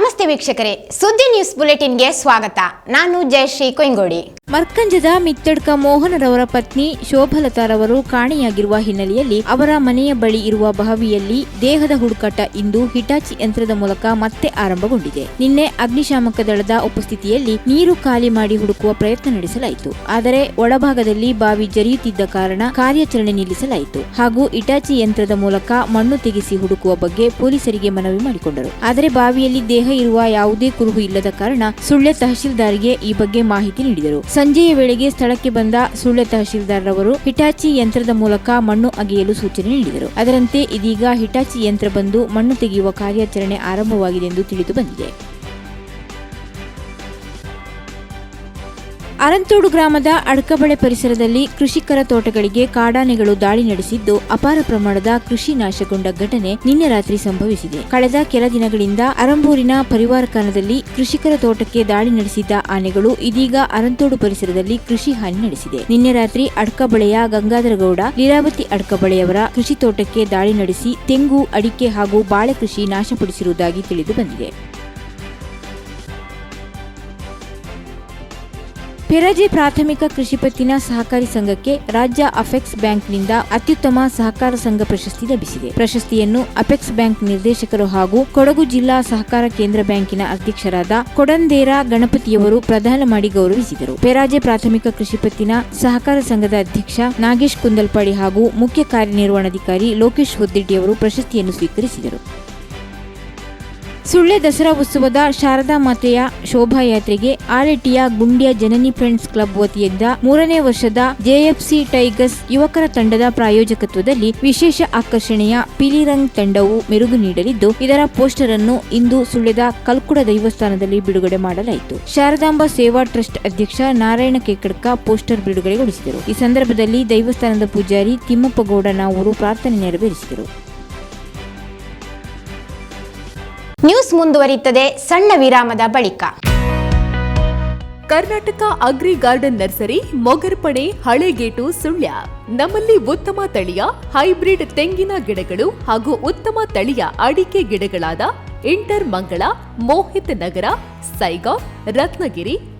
I'm a ವೀಕ್ಷಕರೇ, ಸುದ್ದಿ news ಬುಲೆಟಿನ್ಗೆ ಸ್ವಾಗತ. ನಾನು ಜಯಶ್ರೀ ಕೊಯ್ಗೋಡಿ. ಮರ್ಕಂಜದ ಮಿತ್ತಡ್ಕ ಮೋಹನರವರ ಪತ್ನಿ ಶೋಭಲತಾರವರು ಕಾಣೆಯಾಗಿರುವ ಹಿನ್ನೆಲೆಯಲ್ಲಿ ಅವರ ಮನೆಯ ಬಳಿ ಇರುವ ಬಾವಿಯಲ್ಲಿ ದೇಹದ ಹುಡುಕಾಟ ಇಂದು ಹಿಟಾಚಿ ಯಂತ್ರದ ಮೂಲಕ ಮತ್ತೆ ಆರಂಭಗೊಂಡಿದೆ. ನಿನ್ನೆ ಅಗ್ನಿಶಾಮಕ ದಳದ ಉಪಸ್ಥಿತಿಯಲ್ಲಿ ನೀರು ಖಾಲಿ ಮಾಡಿ ಹುಡುಕುವ ಪ್ರಯತ್ನ ನಡೆಸಲಾಯಿತು. ಆದರೆ ಒಳಭಾಗದಲ್ಲಿ ಬಾವಿ ಜರಿಯುತ್ತಿದ್ದ ಕಾರಣ ಕಾರ್ಯಾಚರಣೆ ನಿಲ್ಲಿಸಲಾಯಿತು. ಹಾಗೂ ಇಟಾಚಿ ಯಂತ್ರದ ಮೂಲಕ ಮಣ್ಣು ತೆಗೆಸಿ ಹುಡುಕುವ ಬಗ್ಗೆ ಪೊಲೀಸರಿಗೆ ಮನವಿ ಮಾಡಿಕೊಂಡರು. ಆದರೆ ಬಾವಿಯಲ್ಲಿ ದೇಹ ಇರುವ ಯಾವುದೇ ಕುರುಹು ಇಲ್ಲದ ಕಾರಣ ಸುಳ್ಯ ತಹಶೀಲ್ದಾರ್ಗೆ ಈ ಬಗ್ಗೆ ಮಾಹಿತಿ ನೀಡಿದರು. ಸಂಜೆಯ ವೇಳೆಗೆ ಸ್ಥಳಕ್ಕೆ ಬಂದ ಸುಳ್ಯ ತಹಶೀಲ್ದಾರ್ ರವರು ಹಿಟಾಚಿ ಯಂತ್ರದ ಮೂಲಕ ಮಣ್ಣು ಅಗೆಯಲು ಸೂಚನೆ ನೀಡಿದರು. ಅದರಂತೆ ಇದೀಗ ಹಿಟಾಚಿ ಯಂತ್ರ ಬಂದು ಮಣ್ಣು ತೆಗೆಯುವ ಕಾರ್ಯಾಚರಣೆ ಆರಂಭವಾಗಿದೆ ಎಂದು ತಿಳಿದು ಬಂದಿದೆ. ಅರಂತೋಡು ಗ್ರಾಮದ ಅಡ್ಕಬಳೆ ಪರಿಸರದಲ್ಲಿ ಕೃಷಿಕರ ತೋಟಗಳಿಗೆ ಕಾಡಾನೆಗಳು ದಾಳಿ ನಡೆಸಿದ್ದು ಅಪಾರ ಪ್ರಮಾಣದ ಕೃಷಿ ನಾಶಗೊಂಡ ಘಟನೆ ನಿನ್ನೆ ರಾತ್ರಿ ಸಂಭವಿಸಿದೆ. ಕಳೆದ ಕೆಲ ದಿನಗಳಿಂದ ಅರಂಬೂರಿನ ಪರಿವಾರ ಕಾಲದಲ್ಲಿ ಕೃಷಿಕರ ತೋಟಕ್ಕೆ ದಾಳಿ ನಡೆಸಿದ್ದ ಆನೆಗಳು ಇದೀಗ ಅರಂತೋಡು ಪರಿಸರದಲ್ಲಿ ಕೃಷಿ ಹಾನಿ ನಡೆಸಿದೆ. ನಿನ್ನೆ ರಾತ್ರಿ ಅಡ್ಕಬಳೆಯ ಗಂಗಾಧರಗೌಡ, ಲೀಲಾವತಿ ಅಡ್ಕಬಳೆಯವರ ಕೃಷಿ ತೋಟಕ್ಕೆ ದಾಳಿ ನಡೆಸಿ ತೆಂಗು, ಅಡಿಕೆ ಹಾಗೂ ಬಾಳೆ ಕೃಷಿ ನಾಶಪಡಿಸಿರುವುದಾಗಿ ತಿಳಿದು ಬಂದಿದೆ. ಪೆರಜೆ ಪ್ರಾಥಮಿಕ ಕೃಷಿ ಪತ್ತಿನ ಸಹಕಾರಿ ಸಂಘಕ್ಕೆ ರಾಜ್ಯ ಅಫೆಕ್ಸ್ ಬ್ಯಾಂಕ್ನಿಂದ ಅತ್ಯುತ್ತಮ ಸಹಕಾರ ಸಂಘ ಪ್ರಶಸ್ತಿ ಲಭಿಸಿದೆ. ಪ್ರಶಸ್ತಿಯನ್ನು ಅಪೆಕ್ಸ್ ಬ್ಯಾಂಕ್ ನಿರ್ದೇಶಕರು ಹಾಗೂ ಕೊಡಗು ಜಿಲ್ಲಾ ಸಹಕಾರ ಕೇಂದ್ರ ಬ್ಯಾಂಕಿನ ಅಧ್ಯಕ್ಷರಾದ ಕೊಡಂದೇರ ಗಣಪತಿಯವರು ಪ್ರದಾನ ಮಾಡಿ ಗೌರವಿಸಿದರು. ಪೆರಾಜೆ ಪ್ರಾಥಮಿಕ ಕೃಷಿ ಪತ್ತಿನ ಸಹಕಾರ ಸಂಘದ ಅಧ್ಯಕ್ಷ ನಾಗೇಶ್ ಕುಂದಲ್ಪಾಡಿ ಹಾಗೂ ಮುಖ್ಯ ಕಾರ್ಯನಿರ್ವಹಣಾಧಿಕಾರಿ ಲೋಕೇಶ್ ಹೊದ್ದಿಡ್ಡಿಯವರು ಪ್ರಶಸ್ತಿಯನ್ನು ಸ್ವೀಕರಿಸಿದರು. ಸುಳ್ಯ ದಸರಾ ಉತ್ಸವದ ಶಾರದಾ ಮಾತೆಯ ಶೋಭಾಯಾತ್ರೆಗೆ ಆರ್ಎಟಿಯ ಗುಂಡಿಯ ಜನನಿ ಫ್ರೆಂಡ್ಸ್ ಕ್ಲಬ್ ವತಿಯಿಂದ ಮೂರನೇ ವರ್ಷದ ಜೆಎಫ್ಸಿ ಟೈಗರ್ಸ್ ಯುವಕರ ತಂಡದ ಪ್ರಾಯೋಜಕತ್ವದಲ್ಲಿ ವಿಶೇಷ ಆಕರ್ಷಣೆಯ ಪಿಲಿರಂಗ್ ತಂಡವು ಮೆರುಗು ನೀಡಲಿದ್ದು, ಇದರ ಪೋಸ್ಟರ್ ಅನ್ನು ಇಂದು ಸುಳ್ಳೆದ ಕಲ್ಕುಡ ದೈವಸ್ಥಾನದಲ್ಲಿ ಬಿಡುಗಡೆ ಮಾಡಲಾಯಿತು. ಶಾರದಾಂಬ ಸೇವಾ ಟ್ರಸ್ಟ್ ಅಧ್ಯಕ್ಷ ನಾರಾಯಣ ಕೇಕಡ್ಕ ಪೋಸ್ಟರ್ ಬಿಡುಗಡೆಗೊಳಿಸಿದರು. ಈ ಸಂದರ್ಭದಲ್ಲಿ ದೈವಸ್ಥಾನದ ಪೂಜಾರಿ ತಿಮ್ಮಪ್ಪಗೌಡ ನಾವೂರು ಪ್ರಾರ್ಥನೆ ನೆರವೇರಿಸಿದರು. ನ್ಯೂಸ್ ಮುಂದುವರಿಯುತ್ತದೆ ಸಣ್ಣ ವಿರಾಮದ ಬಳಿಕ. Karnataka agri garden nursery, Mogarpane, Halegate, Sullia. ನಮ್ಮಲ್ಲಿ ಉತ್ತಮ ತಳಿಯ, ಹೈಬ್ರಿಡ್ ತೆಂಗಿನ ಗಿಡಗಳು ಹಾಗೂ ಉತ್ತಮ ತಳಿಯ ಅಡಿಕೆ ಗಿಡಗಳಾದ ಇಂಟರ್ ಮಂಗಳ, ಮೋಹಿತ್ ನಗರ ಸೈಗಾಂವ್ ರತ್ನಗಿರಿ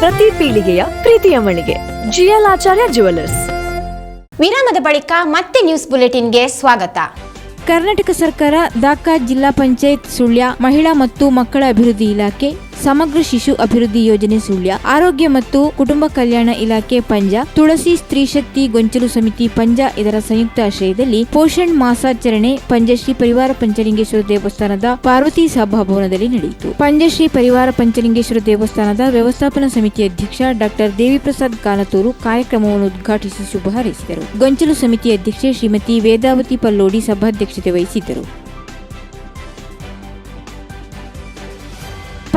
ಪ್ರತಿ ಪೀಳಿಗೆಯ ಪ್ರೀತಿಯ ಮಳಿಗೆ. ಜಿಎಲ್ ಆಚಾರ್ಯ ಜುವೆಲ್ಲರ್ಸ್ ವಿರಾಮದ ಬಳಿಕ ಮತ್ತೆ ನ್ಯೂಸ್ ಬುಲೆಟಿನ್ಗೆ ಸ್ವಾಗತ. ಕರ್ನಾಟಕ ಸರ್ಕಾರ ದಾಖಾ ಜಿಲ್ಲಾ ಪಂಚಾಯತ್ ಸುಳ್ಯ ಮಹಿಳಾ ಮತ್ತು ಮಕ್ಕಳ ಅಭಿವೃದ್ಧಿ ಇಲಾಖೆ ಸಮಗ್ರ ಶಿಶು ಅಭಿವೃದ್ಧಿ ಯೋಜನೆ ಸುಳ್ಯ, ಆರೋಗ್ಯ ಮತ್ತು ಕುಟುಂಬ ಕಲ್ಯಾಣ ಇಲಾಖೆ ಪಂಜ, ತುಳಸಿ ಸ್ತ್ರೀ ಶಕ್ತಿ ಗೊಂಚಲು ಸಮಿತಿ ಪಂಜ ಇದರ ಸಂಯುಕ್ತ ಆಶ್ರಯದಲ್ಲಿ ಪೋಷಣ್ ಮಾಸಾಚರಣೆ ಪಂಜಶ್ರೀ ಪರಿವಾರ ಪಂಚಲಿಂಗೇಶ್ವರ ದೇವಸ್ಥಾನದ ಪಾರ್ವತಿ ಸಭಾಭವನದಲ್ಲಿ ನಡೆಯಿತು. ಪಂಜಶ್ರೀ ಪರಿವಾರ ಪಂಚಲಿಂಗೇಶ್ವರ ದೇವಸ್ಥಾನದ ವ್ಯವಸ್ಥಾಪನಾ ಸಮಿತಿ ಅಧ್ಯಕ್ಷ ಡಾಕ್ಟರ್ ದೇವಿಪ್ರಸಾದ್ ಕಾನತೂರು ಕಾರ್ಯಕ್ರಮವನ್ನು ಉದ್ಘಾಟಿಸಿ ಶುಭ ಹಾರೈಸಿದರು. ಗೊಂಚಲು ಸಮಿತಿ ಅಧ್ಯಕ್ಷೆ ಶ್ರೀಮತಿ ವೇದಾವತಿ ಪಲ್ಲೋಡಿ ಸಭಾಧ್ಯಕ್ಷತೆ ವಹಿಸಿದ್ದರು.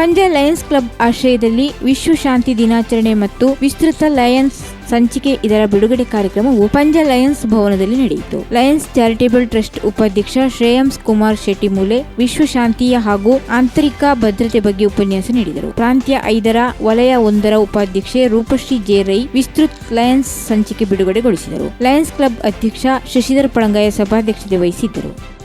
ಪಂಜ ಲಯನ್ಸ್ ಕ್ಲಬ್ ಆಶ್ರಯದಲ್ಲಿ ವಿಶ್ವ ಶಾಂತಿ ದಿನಾಚರಣೆ ಮತ್ತು ವಿಸ್ತೃತ ಲಯನ್ಸ್ ಸಂಚಿಕೆ ಇದರ ಬಿಡುಗಡೆ ಕಾರ್ಯಕ್ರಮವು ಪಂಜ ಲಯನ್ಸ್ ಭವನದಲ್ಲಿ ನಡೆಯಿತು. ಲಯನ್ಸ್ ಚಾರಿಟೇಬಲ್ ಟ್ರಸ್ಟ್ ಉಪಾಧ್ಯಕ್ಷ ಶ್ರೇಯಂಸ್ ಕುಮಾರ್ ಶೆಟ್ಟಿ ಮೂಲೆ ವಿಶ್ವ ಶಾಂತಿಯ ಹಾಗೂ ಆಂತರಿಕ ಭದ್ರತೆ ಬಗ್ಗೆ ಉಪನ್ಯಾಸ ನೀಡಿದರು. ಪ್ರಾಂತ್ಯ ಐದರ, ವಲಯ ಒಂದರ ಉಪಾಧ್ಯಕ್ಷೆ ರೂಪಶ್ರೀ ಜೆ. ರೈ ವಿಸ್ತೃತ್ ಲಯನ್ಸ್ ಸಂಚಿಕೆ ಬಿಡುಗಡೆಗೊಳಿಸಿದರು. ಲಯನ್ಸ್ ಕ್ಲಬ್ ಅಧ್ಯಕ್ಷ ಶಶಿಧರ್ ಪಳಂಗಾಯ ಸಭಾಧ್ಯಕ್ಷತೆ ವಹಿಸಿದ್ದರು.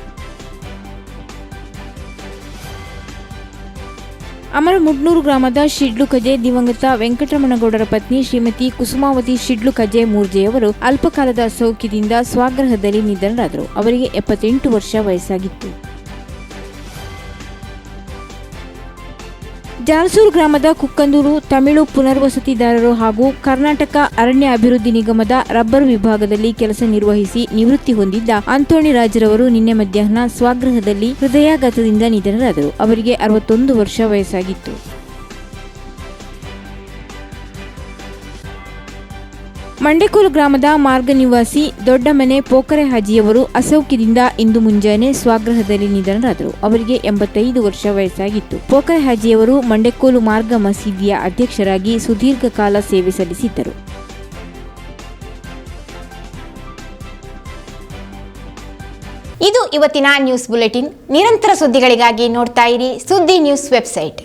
ಅಮರಮುಡ್ನೂರು ಗ್ರಾಮದ ಶಿಡ್ಲು ಕಜೆ ದಿವಂಗತ ವೆಂಕಟರಮಣಗೌಡರ ಪತ್ನಿ ಶ್ರೀಮತಿ ಕುಸುಮಾವತಿ ಶಿಡ್ಲು ಕಜೆ ಮೂರ್ಜೆಯವರು ಅಲ್ಪಕಾಲದ ಸೌಖ್ಯದಿಂದ ಸ್ವಗೃಹದಲ್ಲಿ ನಿಧನರಾದರು. ಅವರಿಗೆ ಎಪ್ಪತ್ತೆಂಟು ವರ್ಷ ವಯಸ್ಸಾಗಿತ್ತು. ಜಾಲಸೂರು ಗ್ರಾಮದ ಕುಕ್ಕಂದೂರು ತಮಿಳು ಪುನರ್ವಸತಿದಾರರು ಹಾಗೂ ಕರ್ನಾಟಕ ಅರಣ್ಯ ಅಭಿವೃದ್ಧಿ ನಿಗಮದ ರಬ್ಬರ್ ವಿಭಾಗದಲ್ಲಿ ಕೆಲಸ ನಿರ್ವಹಿಸಿ ನಿವೃತ್ತಿ ಹೊಂದಿದ್ದ ಅಂತೋಣಿ ರಾಜರವರು ನಿನ್ನೆ ಮಧ್ಯಾಹ್ನ ಸ್ವಗೃಹದಲ್ಲಿ ಹೃದಯಾಘಾತದಿಂದ ನಿಧನರಾದರು. ಅವರಿಗೆ ಅರವತ್ತೊಂದು ವರ್ಷ ವಯಸ್ಸಾಗಿತ್ತು. ಮಂಡೆಕೋಲು ಗ್ರಾಮದ ಮಾರ್ಗ ನಿವಾಸಿ ದೊಡ್ಡಮನೆ ಪೋಕರೆ ಹಾಜಿಯವರು ಅಸೌಖ್ಯದಿಂದ ಇಂದು ಮುಂಜಾನೆ ಸ್ವಗೃಹದಲ್ಲಿ ನಿಧನರಾದರು. ಅವರಿಗೆ ಎಂಬತ್ತೈದು ವರ್ಷ ವಯಸ್ಸಾಗಿತ್ತು. ಪೋಕರೆ ಹಾಜಿಯವರು ಮಂಡೆಕೋಲು ಮಾರ್ಗ ಮಸೀದಿಯ ಅಧ್ಯಕ್ಷರಾಗಿ ಸುದೀರ್ಘ ಕಾಲ ಸೇವೆ ಸಲ್ಲಿಸಿದ್ದರು. ಇದು ಇವತ್ತಿನ ನ್ಯೂಸ್ ಬುಲೆಟಿನ್. ನಿರಂತರ ಸುದ್ದಿಗಳಿಗಾಗಿ ನೋಡ್ತಾ ಇರಿ ಸುದ್ದಿ ನ್ಯೂಸ್ ವೆಬ್ಸೈಟ್.